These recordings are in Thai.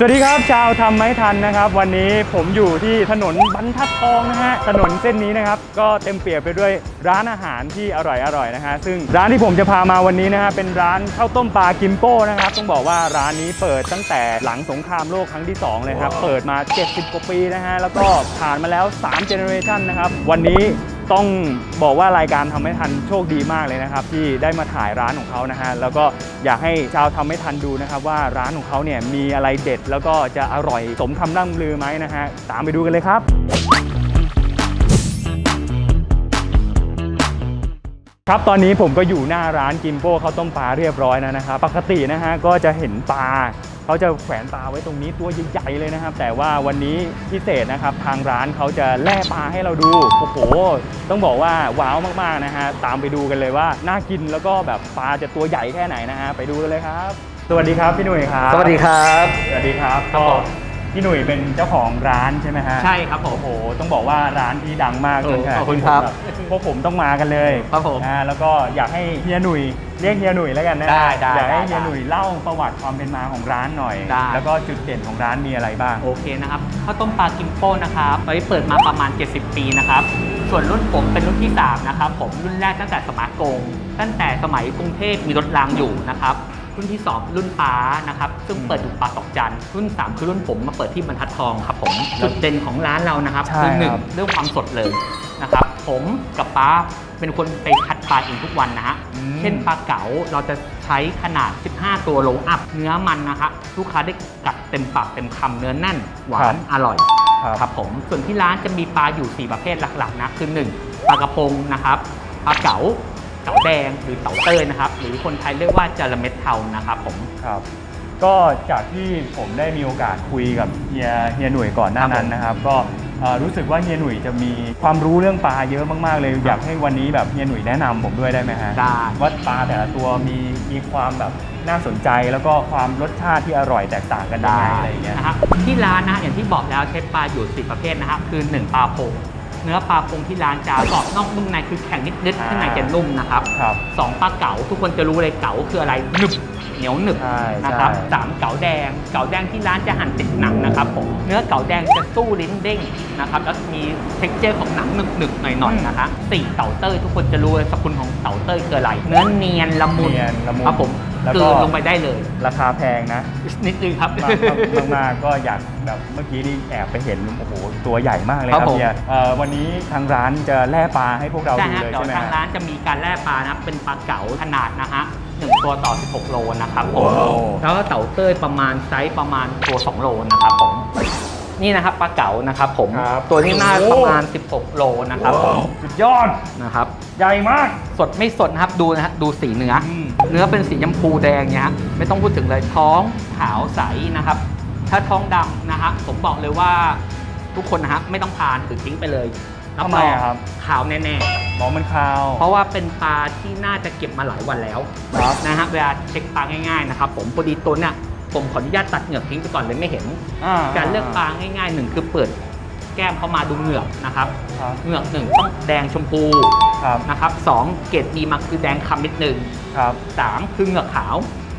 สวัสดีครับชาวทำไม้ทันนะครับ วันนี้ผมอยู่ที่ถนนบรรทัดทองนะฮะถนนเส้นนี้นะครับก็เต็มเปี่ยมไปด้วยร้านอาหารที่อร่อยๆนะฮะซึ่งร้านที่ผมจะพามาวันนี้นะฮะเป็นร้านข้าวต้มปลากิมโป้นะครับต้องบอกว่าร้านนี้เปิดตั้งแต่หลังสงครามโลกครั้งที่สองเลยครับเปิดมา 70 กว่าปีนะฮะแล้วก็ผ่านมาแล้ว3เจเนอเรชันนะครับวันนี้ ต้องบอกว่ารายการทำให้ทันโชคดีมากเลยนะครับ ที่ได้มาถ่ายร้านของเขานะฮะแล้วก็อยากให้ชาวทำให้ทันดูนะครับ ว่าร้านของเขาเนี่ยมีอะไรเด็ด แล้วก็จะอร่อยสมคำร่ำลือไหมนะฮะตามไปดูกันเลยครับครับตอนนี้ผมก็อยู่หน้าร้านกิมโป้ข้าวต้มปลาเรียบร้อยแล้วนะครับ ปกตินะฮะก็จะเห็นปลา เขาจะแขวนปลาไว้ตรงนี้ตัวใหญ่ๆเลยนะครับ แต่ว่าวันนี้พิเศษนะครับทางร้านเขาจะแล่ปลาให้เราดูโอ้โหต้องบอกว่าว้าวมากๆนะฮะตามไปดูกันเลยว่าน่ากินแล้วก็แบบปลาจะตัวใหญ่แค่ไหนนะฮะไปดูกันเลยครับ สวัสดีครับพี่หนุ่ยครับ สวัสดีครับ สวัสดีครับครับก็ผม พี่หนุ่ยเป็นเจ้าของร้านใช่ไหมฮะใช่ครับผมโอ้โหต้องบอกว่าร้านที่ดังมากโอ้จนขนาดขอบคุณที่ครับผมพวกผมต้องมากันเลยครับผมอ่าแล้วก็อยากให้เฮียหนุ่ยเรียกเฮียหนุ่ยแล้วกันนะได้ได้อยากให้ได้เฮียหนุ่ยเล่าประวัติความเป็นมาของร้านหน่อยได้แล้วก็จุดเด่นของร้านมีอะไรบ้างโอเคนะครับข้าวต้มปลากิมโป้นะครับตอนนี้เปิดมาประมาณ 70 ปีนะครับส่วนรุ่นผมเป็นรุ่นที่ 3 นะครับ ผมรุ่นแรกตั้งแต่สมัยกง ตั้งแต่สมัยกรุงเทพมีรถรางอยู่นะครับ รุ่นที่ 2 รุ่นป้านะครับซึ่งเปิดอยู่ปากตอกจันทร์รุ่น 3 คือรุ่นผมมาเปิดที่บรรทัดทองครับผมจุดเด่นของร้านเรานะครับใช่คือหนึ่งครับ เรื่องความสดเลยนะครับผมกับป้าเป็นคนไปคัดปลาเองทุกวันนะฮะ อืม เช่นปลาเก๋าเราจะใช้ขนาด 15 ตัวโลอัพ เนื้อมันนะคะลูกค้าได้กัดเต็มปากเต็มคำเนื้อแน่น หวานอร่อยครับครับผมส่วนที่ร้านจะมีปลาอยู่ 4 ประเภทหลักๆนะคือ 1 ปลากระพงนะครับปลาเก๋า เก๋าแดงหรือเต่าเต้ยนะครับ หรือคนไทยเรียกว่าจาระเม็ดเทานะครับผม ครับก็จากที่ผมได้มีโอกาสคุยกับเฮียเฮียหนุ่ยก่อนหน้านั้นนะครับ ก็เอ่อรู้สึกว่าเฮียหนุ่ยจะมีความรู้เรื่องปลาเยอะมากๆเลย อยากให้วันนี้แบบเฮียหนุ่ยแนะนำผมด้วยได้ไหมฮะได้ ว่าปลาแต่ละตัวมีมีความแบบน่าสนใจแล้วก็ความรสชาติที่อร่อยแตกต่างกันยังไงอะไรอย่างเงี้ย นะครับที่ร้านนะฮะอย่างที่บอกแล้วใช้ปลาอยู่4ประเภทนะครับคือ 1 ปลาพง เนื้อปลาพงที่ร้านจะกรอบนอกนุ่มในคือแข็งนิดๆข้างในจะนุ่มนะครับครับสองปลาเก๋าทุกคนจะรู้เลยเก๋าคืออะไรหนึบเหนียวหนึบใช่นะครับใช่ สามเก๋าแดง เก๋าแดงที่ร้านจะหั่นติดหนังนะครับผมเนื้อเก๋าแดงจะสู้ลิ้นเด้งนะครับแล้วมีเท็กเจอร์ของหนังหนึบๆหน่อยๆนะคะสี่เต่าเต้ยทุกคนจะรู้เลยสรรพคุณของเต่าเต้ยคืออะไรเนื้อเนียนละมุนเนียนละมุน ครับผม แล้วกลืก็นลงไปได้เลย ราคาแพงนะนิดนึงครับ มากมากมากก็อยากแบบเมื่อกี้นี่แอบไปเห็นโอ้โหตัวใหญ่มากเลยคครัรับบผม เฮียเอ่อวันนี้ทางร้านจะแล่ปลาให้พวกเราใช่ดูฮะเลยเดี๋ยวใช่ไหมทางฮะ ร้านจะมีการแล่ปลานะครับเป็นปลาเก๋าขนาดนะฮะหนึ่งตัวต่อ 16 โลนะครับผมว้าว แล้วก็เต่าเต้ยประมาณไซส์ประมาณตัว 2 โลนะครับผม นี่นะครับปลาเก๋านะครับผมครับตัวนี้น่าโอ้ประมาณ 16 โลนะครับผมสุดยอด นะครับ ใหญ่มาก สดไม่สดนะครับดูนะฮะดูสีเนื้ออม เนื้อเป็นสีชมพูแดงเนี่ยฮะไม่ต้องพูดถึงเลยท้องขาวใสนะครับ ถ้าท้องดำนะฮะผมบอกเลยว่าทุกคนนะฮะไม่ต้องทานหรือทิ้งไปเลยทำไมอะครับ ขาวแน่ๆมองมันคาวเพราะว่าเป็นปลาที่น่าจะเก็บมาหลายวันแล้วครับ นะฮะเวลาเช็คปลาง่ายๆนะครับผมพอดีตัวเนี่ย ผมขออนุญาตตัดเหงือกทิ้งไปก่อนเลยไม่เห็น อ่การเลือกปลาง่ายๆหนึ่งคือเปิดแก้มเข้ามาดูเหงือกนะครับ ครับเหงือกหนึ่งต้องแดงชมพูครับนะครับสองเกรดดีมาคือแดงคำนิดนึงครับ สามคือเหงือกขาว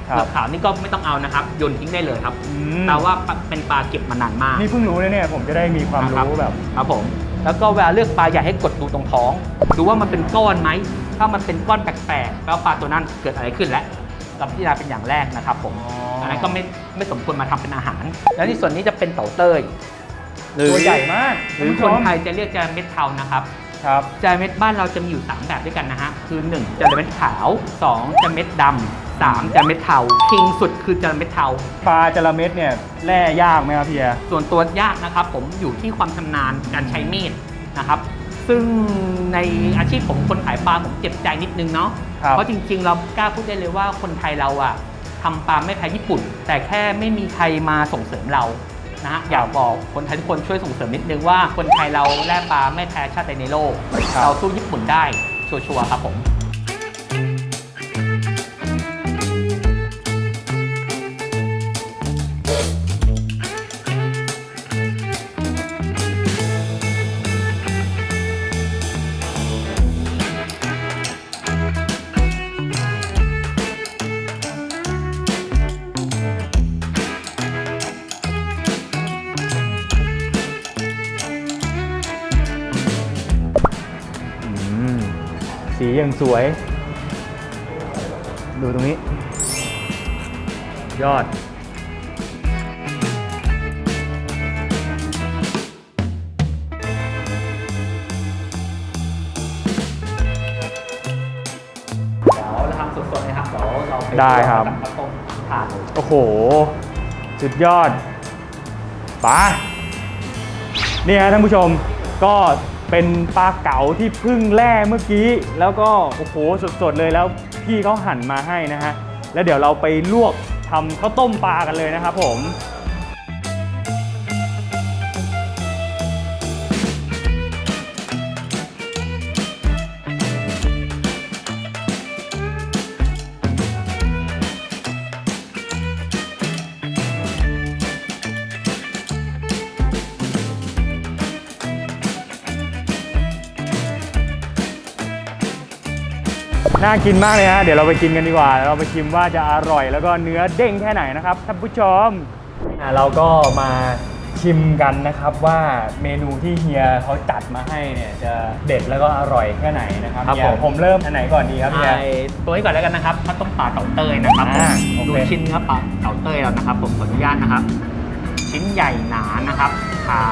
ครับเหงือกขาวนี่ก็ไม่ต้องเอานะครับโยนทิ้งได้เลยครับอืมแต่ว่าเป็นปลาเก็บมานานมาก นี่เพิ่งรู้เลยเนี่ยผมจะได้มีความนะครับรู้แบบ ครับผม แล้วก็เวลาเลือกปลาอย่าให้กดดูตรงท้อง ดูว่ามันเป็นก้อนไหม ถ้ามันเป็นก้อนแปลกๆแปลว่าปลาตัวนั้นเกิดอะไรขึ้นแล้วเราพิจารณาเป็นอย่างแรกนะครับผม อ๋ออัอันนั้น ก็ไม่ไม่สมควรมาทำเป็นอาหาร แล้วที่ส่วนนี้จะเป็นเต่าเต้ยตัวใหญ่มากหรือณคผู้นชมไทยจะเรียกจาระเม็ดเทานะครับครับจาระเม็ดบ้านเราจะมีอยู่ 3 แบบด้วยกันนะฮะ คือ 1จาระเม็ดขาว 2จาระเม็ดดำสามจาระเม็ดเทาคิงสุดคือจาระเม็ดเทาปลาจระเม็ดเนี่ยแล่ยากไหมครับเฮียส่วนตัวยากนะครับ ผมอยู่ที่ความชำนาญการใช้มีดนะครับซึ่งในอาชีพผมคนขายปลาผมเจ็บใจนิดนึงเนาะครับเพราะจริงๆ เรากล้าพูดได้เลยว่าคนไทยเราอะ ทำปลาไม่แพ้ญี่ปุ่น แต่แค่ไม่มีใครมาส่งเสริมเรานะฮะอยากบอกคนไทยทุกคนช่วยส่งเสริมนิดนึงว่าคนไทยเราแล่ปลาไม่แพ้ชาติใดในโลกครับเราสู้ญี่ปุ่นได้ชัวร์ๆครับผม อย่างสวย ดูตรงนี้ ยอดเดี๋ยวเราทำสดๆนะครับเดี๋ยวเราไปได้ครับ กัข้าวต้มทานเลยโอ้โห สุดยอดไปะนี่ฮะท่านผู้ชมก็ เป็นปลาเก๋าที่เพึ่งแล่เมื่อกี้ แล้วก็โอ้โหสดๆเลยแล้วพี่เขาหั่นมาให้นะฮะแล้วเดี๋ยวเราไปลวกทำข้าวต้มปลากันเลยนะครับผม น่ากินมากเลยฮะเดี๋ยวเราไปกินกันดีกว่า เราไปชิมว่าจะอร่อย แล้วก็เนื้อเด้งแค่ไหนนะครับท่านผู้ชมอะเราก็มาชิมกันนะครับว่าเมนูที่เฮียเขาจัดมาให้เนี่ยจะเด็ดแล้วก็อร่อยแค่ไหนนะครับครับเฮียผม ผมเริ่มอันไหนก่อนดีครับเฮีย ไอ้ตัวนี้ก่อนแล้วกันนะครับข้าวต้มปลาเต่าเต้ยนะครับผมอ่าโอเค ดูชิ้นเนื้อปลาเต่าเต้ยเรานะครับ ผมขออนุญาตนะครับ ชิ้นใหญ่หนานะครับ ขา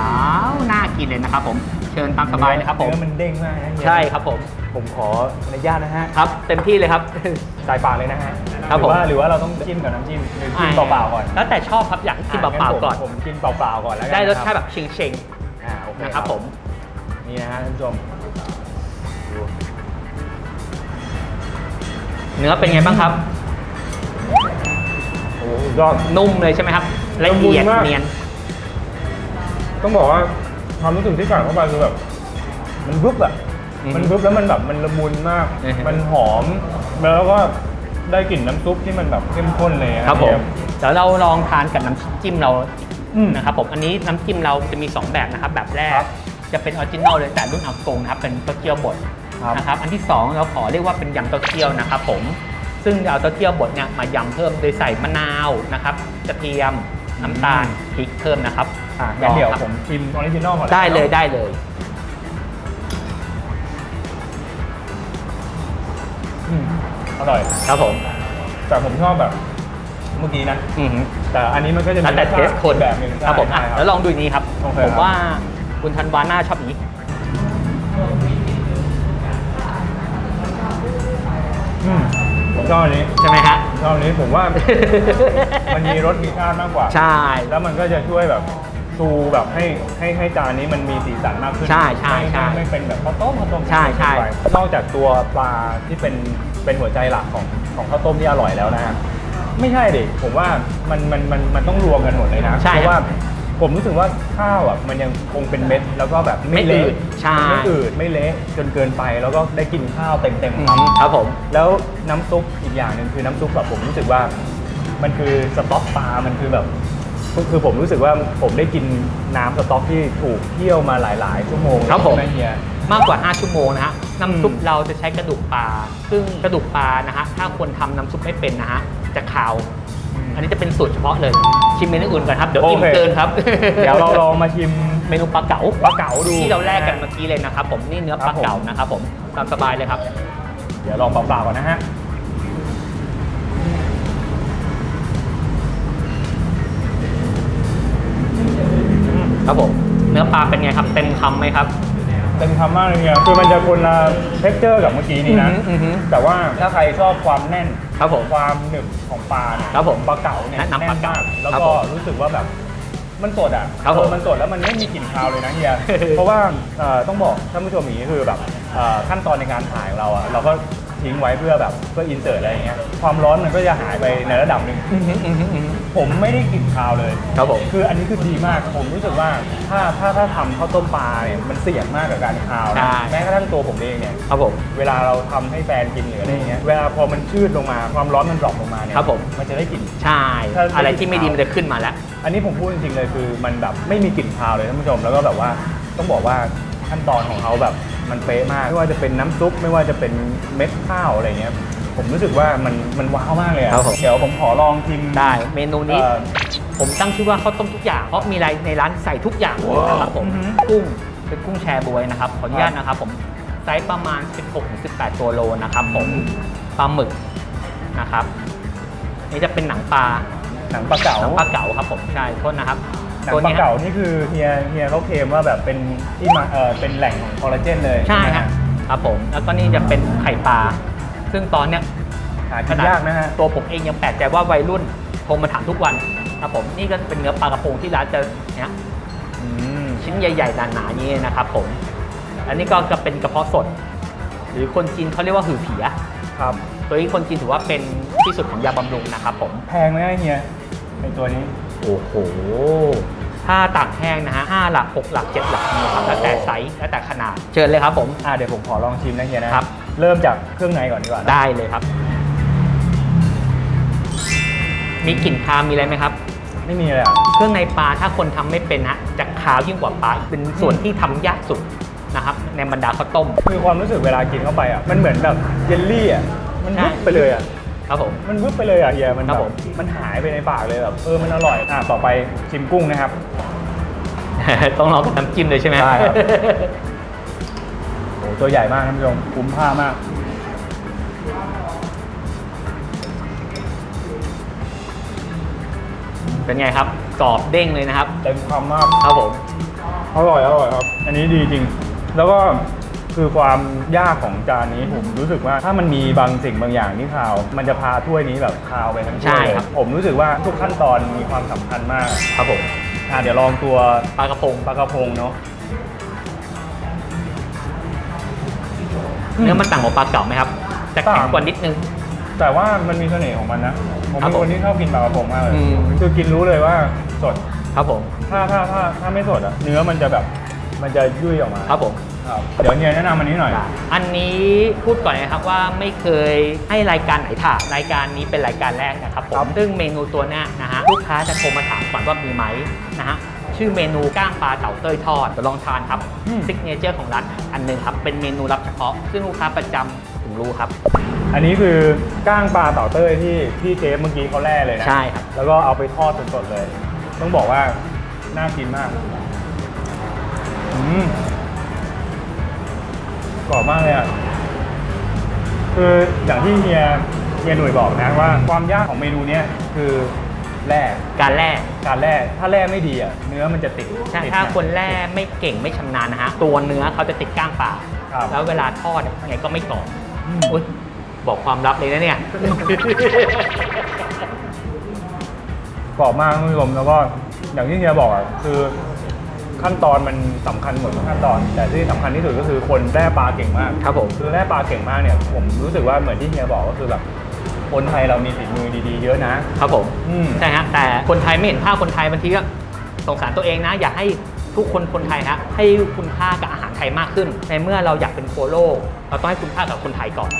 วน่ากินเลยนะครับ ผมเชิญตามสบายนะครับผมเนื้อมันเด้งมากนะเฮียใช่ครับผม ผมขออนุญาตนะฮะครับ เต็มที่เลยครับ ใส่ปากเลยนะฮะครับหรือว่าผมหรือว่าเราต้องจิ้มกับน้ำจิ้มหรือจิ้มเปล่าๆก่อนแล้วแต่ชอบครับอยากกินเปล่าๆก่อน ผมผมกินเปล่าๆก่อนแล้วกันได้รสนะคชาบติแบบเชงเชงอ่าโอเคๆนะครับผมนี่นะฮะท่านผู้ชมดูเนื้อเป็นไงบ้างครับโอ้โหยอดนุ่มเลยใช่ไหมครับละเอียดละมุนมากเนียนต้องบอกว่า ความรู้สึกที่กัดเข้าไปคือแบบ มันบึ๊บอะอือฮึมันบึ๊บแล้วมันแบบมันละมุนมาก อือฮึ มันหอม แล้วก็ได้กลิ่นน้ำซุปที่มันแบบเข้มข้นเลยนะครับผมเฮียเดี๋ยวเราลองทานกับน้ำจิ้มเราอืมนะครับผมอันนี้น้ำจิ้มเราจะมี 2 แบบนะครับ แบบแรกครับจะเป็นออริจินอลเลยแต่รุ่นอากงนะครับเป็นเต้าเจี้ยวบดครับ นะครับอันที่ 2 เราขอเรียกว่าเป็นยำเต้าเจี้ยวนะครับผมซึ่งเอาเต้าเจี้ยวบดเนี่ยมายำเพิ่มโดยใส่มะนาวนะครับกระเทียม น้ำตาลพริกเพิ่มนะครับอะงั้นเดี๋ยวครับผมชิมออริจินอลก่อนได้เลยได้เลย อืมอร่อย ครับผมแต่ผมชอบแบบเมื่อกี้นะ อือหือแต่อันนี้มันก็จะแล้วแต่เทสคนแบบหนึ่งครับผมใช่อะใช่ แล้วลองดูอันนี้ครับ โอเคผมครับว่าคุณธันวาน่าชอบอันนี้ อืมผมชอบอันนี้ ใช่ไหมฮะผม ชอบอันนี้ผมว่า มันมีรสมีชาติมากกว่าใช่ แล้วมันก็จะช่วยแบบซูแบบให้ให้ให้จานนี้มันมีสีสันมากขึ้นใช่ใช่ไม่ใช่ไม่ไม่เป็นแบบข้าวต้มข้าวต้มใช่ใช่ไปนอกจากตัวปลาที่เป็นเป็นหัวใจหลักของของข้าวต้มที่อร่อยแล้วนะฮะไม่ใช่ดิผมว่ามันมันมันมันต้องรวมกันหมดเลยนะใช่เพราะว่าครับ ผมรู้สึกว่าข้าวอะมันยังคงเป็นเม็ด แล้วก็แบบไม่ไม่อืเละดใช่ ไม่อืดไม่เละจนเกินไปแล้วก็ได้กินข้าวเต็มเต็มอืคำมครับผม แล้วน้ำซุปอีกอย่างหนึ่งคือน้ำซุปแบบผมรู้สึกว่า มันคือสต๊อกปลา มันคือแบบคือคือผมรู้สึกว่าผมได้กินน้ำสต๊อกที่ถูกเคี่ยวมาหลาย ๆ ชั่วโมงครับผม ใช่ไหเฮีย มากกว่า 5 ชั่วโมงนะฮะ น้ำซุปอืม เราจะใช้กระดูกปลา ซึ่งกระดูกปลานะฮะ ถ้าคนทำน้ำซุปไม่เป็นนะฮะ จะขาว อันนี้จะเป็นสูตรเฉพาะเลย ชิมเมนูอื่นก่อนครับ เดี๋ยวอิ่มโอเค เกินครับเดี๋ยวเราลองมาชิมเมนูปลาเก๋าปลาเก๋าดู ที่เราแลกกันเมื่อกี้เลยนะครับผมนี่เนื้อปลาเก๋านะครับผมตามสบายเลยครับ เดี๋ยวลองเปล่าๆก่อนนะฮะ ครับผมเนื้อปลาเป็นไงครับ เต็มคำไหมครับ เต็มคำมากเลยเฮียคือมันจะคนละเท็กเจอร์กับเมื่อกี้นี้นะอือหืออือหือแต่ว่าถ้าใครชอบความแน่นครับผมความหนึบของปลาเนี่ยครับผมปลาเก๋าเนี่ยแนะนำปลาเก๋าแน่นมแล้วครับก็ผมรู้สึกว่าแบบมันสดอะครับผมเออมันสดแล้วมันไม่มีกลิ่นคาวเลยนะเฮีย เพราะว่าเอ่อต้องบอกท่านผู้ชมอย่างนี้คือแบบเอ่อขั้นตอนในการถ่ายของเราอะเราก็ ทิ้งไว้เพื่อแบบเพื่ออินเสิร์ตอะไรอย่างเงี้ยความร้อนมันก็จะหายไปในระดับหนึ่งอือหืออือหืออือหือผมไม่ได้กลิ่นคาวเลย ครับผม คืออันนี้คือดีมาก ผมรู้สึกว่าถ้าถ้าถ้าทำข้าวต้มปลาเนี่ยมันเสี่ยงมากกับการคาวใช่ นะแม้กระทั่งตัวผมเองเนี่ย ครับผม เวลาเราทำให้แฟนกินหรืออะไรอย่างเงี้ย เวลาพอมันชืดลงมาความร้อนมันดรอปลงมาเนี่ยครับผมมันจะได้กลิ่น ใช่ ถ้า อะไรที่ไม่ดีมันจะขึ้นมาแล้ว อันนี้ผมพูดจริงๆเลยคือมันแบบไม่มีกลิ่นคาวเลยท่านผู้ชม แล้วก็แบบว่าต้องบอกว่า ขั้นตอนของเขาแบบมันเป๊ะมาก ไม่ว่าจะเป็นน้ำซุปไม่ว่าจะเป็นเม็ดข้าวอะไรเงี้ยผมรู้สึกว่ามันมันว้าวมากเลยอะครับผม เดี๋ยวผมขอลองชิม ได้เมนูนี้ เอ่อผมตั้งชื่อว่าข้าวต้มทุกอย่างเพราะมีอะไรในร้านใส่ทุกอย่างเลยนะครับผมอือหือ กุ้งเป็นกุ้งแชร์บวยนะครับขออนุญาตนะครับผมไซส์ประมาณ 16-18 ตัวโลนะครับผมปลาหมึกนะครับนี่จะเป็นหนังปลา หนังปลาเก๋า หนังปลาเก๋าครับผมใช่โทษนะครับ หนังตัวปลานี้เก๋านี่คือเฮียเฮียเขาเคลมว่าแบบเป็นที่มาเออเป็นแหล่งของคอลลาเจนเลยใช่ไหมฮะครับผม แล้วก็นี่จะเป็นไข่ปลา ซึ่งตอนเนี้ยหากินยากนะฮะ ตัวผมเองยังแปลกใจว่าวัยรุ่นโทรมาถามทุกวันครับผม นี่ก็เป็นเนื้อปลากระพงที่ร้านจะเนี้ยอืมชิ้นใหญ่ๆหนาๆนี้นะครับผม อันนี้ก็จะเป็นกระเพาะสด หรือคนจีนเขาเรียกว่าหือเผีย ครับ ตัวนี้คนจีนถือว่าเป็นที่สุดของยาบำรุงนะครับผม แพงไหมเฮียไอตัวนี้ โอ้โห ถ้าตากแห้งนะฮะห้าหลักหกหลักเจ็ดหลักนะครับแล้วแต่ไซส์แล้วแต่ขนาดเชิญเลยครับผม อ่าเดี๋ยวผมขอลองชิมนะเฮียนะครับ เริ่มจากเครื่องในก่อนดีกว่านะได้เลยครับ มีกลิ่นคาวมีอะไรไหมครับ ไม่มีเลยอะ เครื่องในปลาถ้าคนทำไม่เป็นนะจะคาวยิ่งกว่าปลาเป็นส่วนที่ทำยากสุดนะครับ ในบรรดาข้าวต้ม คือความรู้สึกเวลากินเข้าไปอะ มันเหมือนแบบเยลลี่อะ มันใช่วุบไปเลยอะ ครับผม มันวุบไปเลยอะเฮียมันครับแบผบมมันหายไปในปากเลยแบบเออมันอร่อยอะต่อไปชิมกุ้งนะครับ ต้องลองกับน้ำจิ้มเลยใช่ไหมได้ครับ โอ้ตัวใหญ่มากท่านผู้ชมคุ้มค่ามาก เป็นไงครับกรอบเด้งเลยนะครับ เต็มคำมาก ครับผม อร่อยอร่อยครับ อันนี้ดีจริง แล้วก็ คือความยากของจานนี้ผมรู้สึกว่าถ้ามันมีบางสิ่งบางอย่างที่คาว มันจะพาถ้วยนี้แบบคาวไปทั้งถ้วยใช่เลยครับ ผมรู้สึกว่าทุกขั้นตอนมีความสำคัญมากครับผมอะเดี๋ยวลองตัวปลากระพงปลากระพงเนาะเนื้อมันต่างกับปลาเก๋าไหมครับจะแข็งกว่านิดนึง แต่ว่ามันมีเสน่ห์ของมันนะผมครับเป็นผมคนที่ชอบกินปลากระพงมากเลยอืม คือกินรู้เลยว่าสดครับผมถ้าถ้าถ้าถ้าไม่สดอะเนื้อมันจะแบบมันจะยุ่ยออกมา ครับผม ครับเดี๋ยวเฮียแนะนำอันนี้หน่อย อันนี้พูดก่อนนะครับว่าไม่เคยให้รายการไหนถ่ายรายการนี้เป็นรายการแรกนะครับผครัมบ ซึ่งเมนูตัวเนี้ยนะฮะลูกค้าจะโทรมาถามก่อนว่ามีไหมนะฮะชื่อเมนูก้างปลาเต่าเต้ยทอดเดี๋ยวลองทานครับซิกเนเจอร์ของร้านอันหนึ่งครับเป็นเมนูรับเฉพาะซึ่งลูกค้าประจำถึงรู้ครับ อันนี้คือก้างปลาเต่าเต้ยที่ที่เชฟเมื่อกี้เขาแล่เลยนะใช่ครับ แล้วก็เอาไปทอดสดๆเลย ต้องบอกว่าน่ากินมากอืม กรอบมากเลยอะคืออย่างที่เฮียเฮียหนุ่ยบอกนะว่าความยากของเมนูเนี้ยคือแร่การแร่การแร่ถ้าแร่ไม่ดีอะเนื้อมันจะติดถ้าติดถ้านะคนแร่ไม่เก่งไม่ชำนาญนะฮะ ตัวเนื้อเขาจะติดก้างปลาครับ แล้วเวลาทอดยังไงก็ไม่กรอบอืม อุ๊ยบอกความลับเลยนะเนี่ย กรอบมากท่านผู้ชมแล้วก็อย่างที่เฮียบอกอะคือ ขั้นตอนมันสำคัญหมดทุกขั้นตอน แต่ที่สำคัญที่สุดก็คือคนแร่ปลาเก่งมากครับผม คือแร่ปลาเก่งมากเนี่ยผมรู้สึกว่าเหมือนที่เฮียบอกก็คือแบบคนไทยเรามีฝีมือดีๆ เยอะนะ ครับผม อืม ใช่ฮะแต่คนไทยไม่เห็นภาพคนไทยบางทีก็สงสารตัวเองนะ อยากให้ทุกคนคนไทยฮะให้คุณค่ากับอาหารไทยมากขึ้น ในเมื่อเราอยากเป็นโคโลกเราต้องให้คุณค่ากับคนไทยก่อน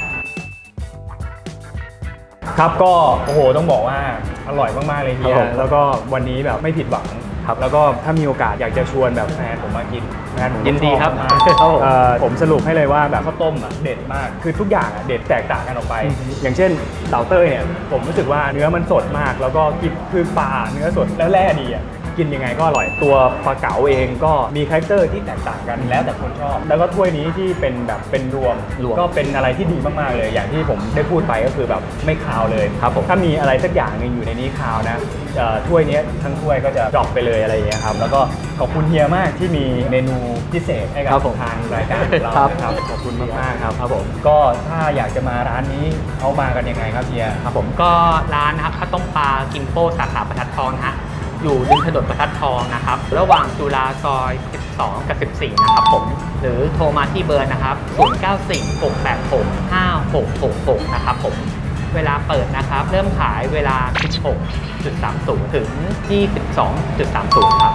ครับก็โอ้โหต้องบอกว่าอร่อยมากๆเลยเฮีครัยบผม แล้วก็วันนี้แบบไม่ผิดหวัง ครับแล้วก็ถ้ามีโอกาสอยากจะชวนแบบแฟนผมมากินแฟนผมก็ยินดีครับชอมากครับผมเอ่อผมสรุปให้เลยว่าแบบข้าวต้มอะเด็ดมากคือทุกอย่างอะเด็ดแตกต่างกันออกไปอือฮึอย่างเช่นเต่าเต้ยเนี่ยผมรู้สึกว่าเนื้อมันสดมาก แล้วก็กินคือปลาเนื้อสดแล้วแร่ดีอะ กินยังไงก็อร่อย ตัวปลาเก๋าเองก็มีคาแรคเตอร์ที่แตกต่างกันแล้วแต่คนชอบ แล้วก็ถ้วยนี้ที่เป็นแบบเป็นรวมรวม ก็เป็นอะไรที่ดีมากๆเลย อย่างที่ผมได้พูดไปก็คือแบบไม่คาวเลยครับผมถ้ามีอะไรสักอย่างหนึ่งอยู่ในนี้คาวนะเอ่อถ้วยเนี้ยทั้งถ้วยก็จะดรอปไปเลยอะไรอย่างเงี้ยครับแล้วก็ขอบคุณเฮียมากที่มีเมนูพิเศษให้กัครับบผมทางรายการของเราครับ นะครับขอบคุณมากๆครับครับผมก็ถ้าอยากจะมาร้านนี้เขามากันยังไงครับเฮียครับผม ก็ร้านนะครับข้าวต้มปลากิมโป้สาขาประทัดทองนะฮะ อยู่ริมถนนประทัดทองนะครับ ระหว่างจุฬาซอย 12 กับ 14 นะครับผม หรือโทรมาที่เบอร์นะครับ 0946865666 นะครับผม เวลาเปิดนะครับ เริ่มขายเวลา 16.30 ถึง 22.30 ครับ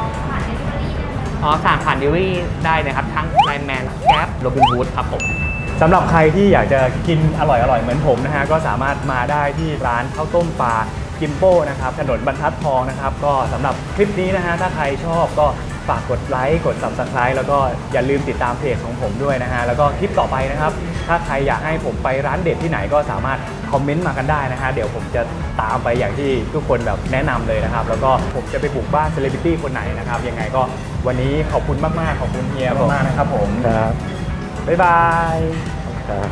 อ๋อสั่งผ่านดิวี่ได้นะครับ ทั้งไลน์แมนแก๊ปโรบินฮูดครับผมสำหรับใครที่อยากจะกินอร่อยๆ เหมือนผมนะฮะ ก็สามารถมาได้ที่ร้านข้าวต้มปลา กิมโป้นะครับถนนบรรทัดทองนะครับ ก็สำหรับคลิปนี้นะฮะถ้าใครชอบก็ฝากกดไลค์กด subscribe แล้วก็อย่าลืมติดตามเพจของผมด้วยนะฮะแล้วก็คลิปต่อไปนะครับ ถ้าใครอยากให้ผมไปร้านเด็ดที่ไหนก็สามารถคอมเมนต์มากันได้นะฮะเดี๋ยวผมจะตามไปอย่างที่ทุกคนแบบแนะนำเลยนะครับ แล้วก็ผมจะไปบุกบ้านเซเลบริตี้คนไหนนะครับ ยังไงก็วันนี้ขอบคุณมากๆขอบคุณเฮียมากๆนะครับผม ครับบ๊ายบาย ครับ